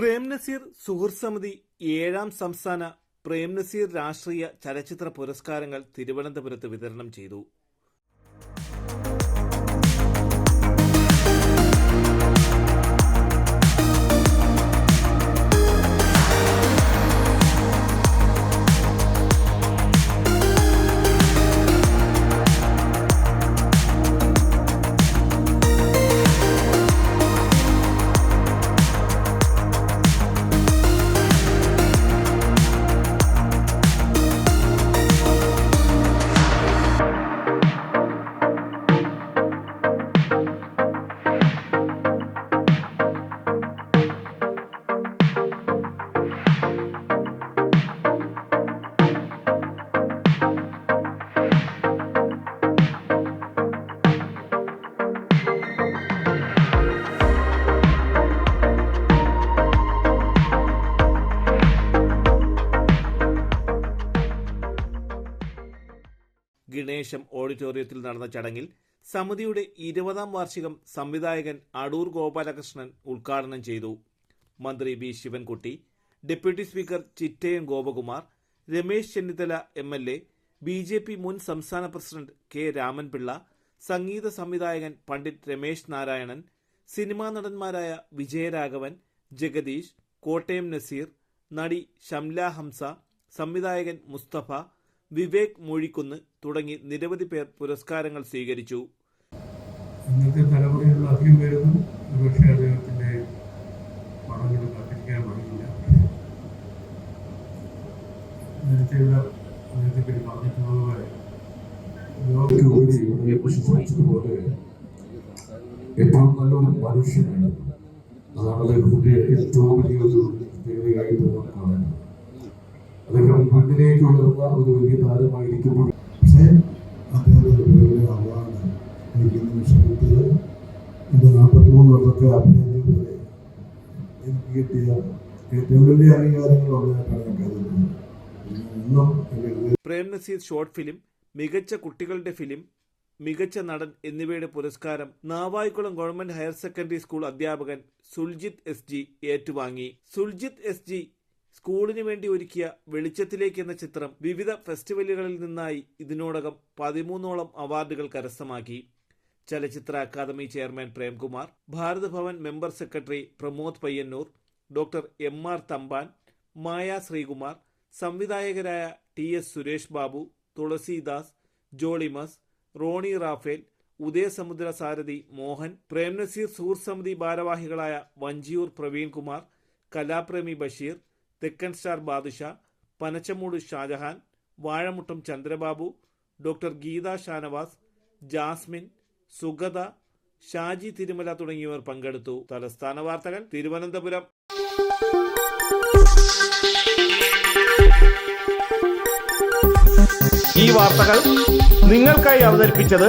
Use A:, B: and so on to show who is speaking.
A: പ്രേംനസീർ സുഹൃത്ത് സമിതി ഏഴാം സംസ്ഥാന പ്രേംനസീർ രാഷ്ട്രീയ ചലച്ചിത്ര പുരസ്കാരങ്ങൾ തിരുവനന്തപുരത്ത് വിതരണം ചെയ്തു. ഗണേശം ഓഡിറ്റോറിയത്തിൽ നടന്ന ചടങ്ങിൽ സമിതിയുടെ ഇരുപതാം വാർഷികം സംവിധായകൻ അടൂർ ഗോപാലകൃഷ്ണൻ ഉദ്ഘാടനം ചെയ്തു. മന്ത്രി B Sivankutty deputy speaker Chittayam Gopakumar Ramesh Chennithala M L A B J P മുൻ സംസ്ഥാന പ്രസിഡന്റ് കെ രാമൻപിള്ള സംഗീത സംവിധായകൻ പണ്ഡിറ്റ് രമേശ് നാരായണൻ സിനിമാ നടന്മാരായ വിജയരാഘവൻ ജഗദീഷ് കോട്ടയം നസീർ നടി ഷംല ഹംസ സംവിധായകൻ മുസ്തഫ വിവേക് മൊഴിക്കുന്ന് തുടങ്ങി നിരവധി പേർ പുരസ്കാരങ്ങൾ സ്വീകരിച്ചു.
B: ഇന്നത്തെ തലമുറയിലുള്ള അധികം പേരൊന്നും ഒരുപക്ഷെ അദ്ദേഹത്തിന്റെ പടങ്ങൾ കാത്തിരിക്കാൻ പാടില്ല. നേരത്തെയുള്ള പറഞ്ഞിട്ടുള്ളതുപോലെ
C: ഏറ്റവും നല്ലൊരു മനുഷ്യനാണ്. അതാണ് അദ്ദേഹത്തിന്റെ ഏറ്റവും വലിയൊരു പ്രത്യേകതയായിട്ട് നമുക്ക് കാണുന്നത് മുന്നിലേക്ക് ഉയർന്ന ഒരു വലിയ താരമായിരിക്കുമ്പോൾ
D: പക്ഷേ അദ്ദേഹത്തിന്റെ അവാർഡ് എനിക്ക് നിമിഷം കിട്ടിയത് എന്റെ നാൽപ്പത്തിമൂന്ന് വർഷത്തെ അഭിനയത്തിലൂടെ എനിക്ക് കിട്ടിയ ഏറ്റവും വലിയ അംഗീകാരങ്ങളുള്ളതായിട്ടാണ് ഞാൻ കരുതുന്നത്.
A: ഷോർട്ട് ഫിലിം മികച്ച കുട്ടികളുടെ ഫിലിം മികച്ച നടൻ എന്നിവയുടെ പുരസ്കാരം Navaikulam government higher secondary school അധ്യാപകൻ സുൽജിത്ത് എസ് ജി ഏറ്റുവാങ്ങി. സുൽജിത്ത് എസ് ജി സ്കൂളിന് വേണ്ടി ഒരുക്കിയ വെളിച്ചത്തിലേക്ക് എന്ന ചിത്രം വിവിധ ഫെസ്റ്റിവലുകളിൽ നിന്നായി ഇതിനോടകം പതിമൂന്നോളം അവാർഡുകൾ കരസ്ഥമാക്കി. ചലച്ചിത്ര academy chairman Premkumar Bharat Bhavan member secretary Pramod Payyanur doctor M R Thampan Maya Sreekumar സംവിധായകരായ T S Suresh Babu Thulasidas ജോളിമസ് Rony Raphael Udayasamudra Sarathi Mohan Premnazir സുഹൃത്ത് സമിതി ഭാരവാഹികളായ വഞ്ചിയൂർ പ്രവീൺകുമാർ കലാപ്രേമി ബഷീർ തെക്കൻ സ്റ്റാർ ബാദുഷ പനച്ചമൂട് ഷാജഹാൻ വാഴമുട്ടം ചന്ദ്രബാബു ഡോക്ടർ ഗീത ഷാനവാസ് ജാസ്മിൻ സുഗത ഷാജി തിരുമല തുടങ്ങിയവർ പങ്കെടുത്തു. തലസ്ഥാന വാർത്തകൾ തിരുവനന്തപുരം.
E: ഈ വാർത്തകൾ നിങ്ങൾക്കായി അവതരിപ്പിച്ചത്